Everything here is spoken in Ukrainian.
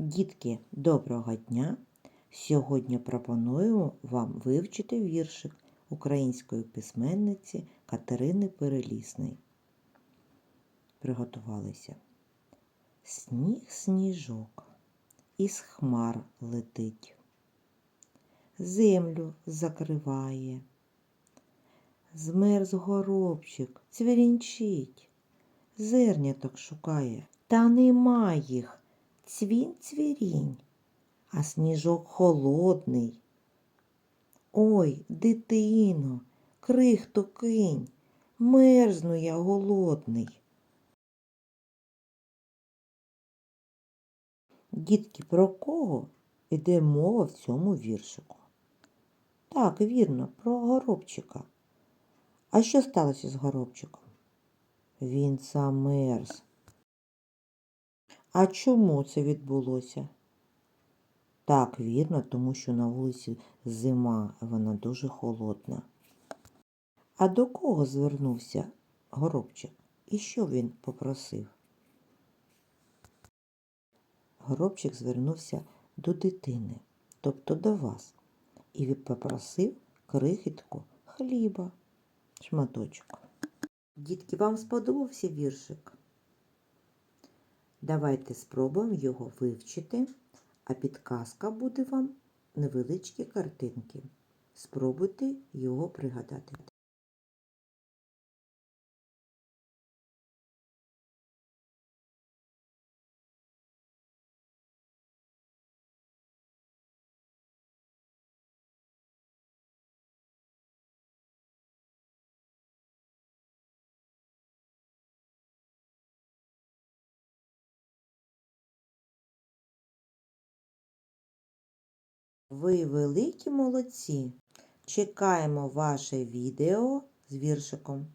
Дітки, доброго дня! Сьогодні пропоную вам вивчити віршик української письменниці Катерини Перелісної. Приготувалися. Сніг сніжок із хмар летить, землю закриває, змерз горобчик, цвірінчить, зерняток шукає, та нема їх цвінь цвірінь, а сніжок холодний. Ой, дитино, крихто кинь, мерзну я голодний. Дітки, про кого іде мова в цьому віршику? Так, вірно, про горобчика. А що сталося з горобчиком? Він замерз. А чому це відбулося? Так, вірно, тому що на вулиці зима, вона дуже холодна. А до кого звернувся горобчик? І що він попросив? Горобчик звернувся до дитини, тобто до вас, і він попросив крихітку хліба, шматочок. Дітки, вам сподобався віршик? Давайте спробуємо його вивчити, а підказка буде вам невеличкі картинки. Спробуйте його пригадати. Ви великі молодці! Чекаємо ваше відео з віршиком.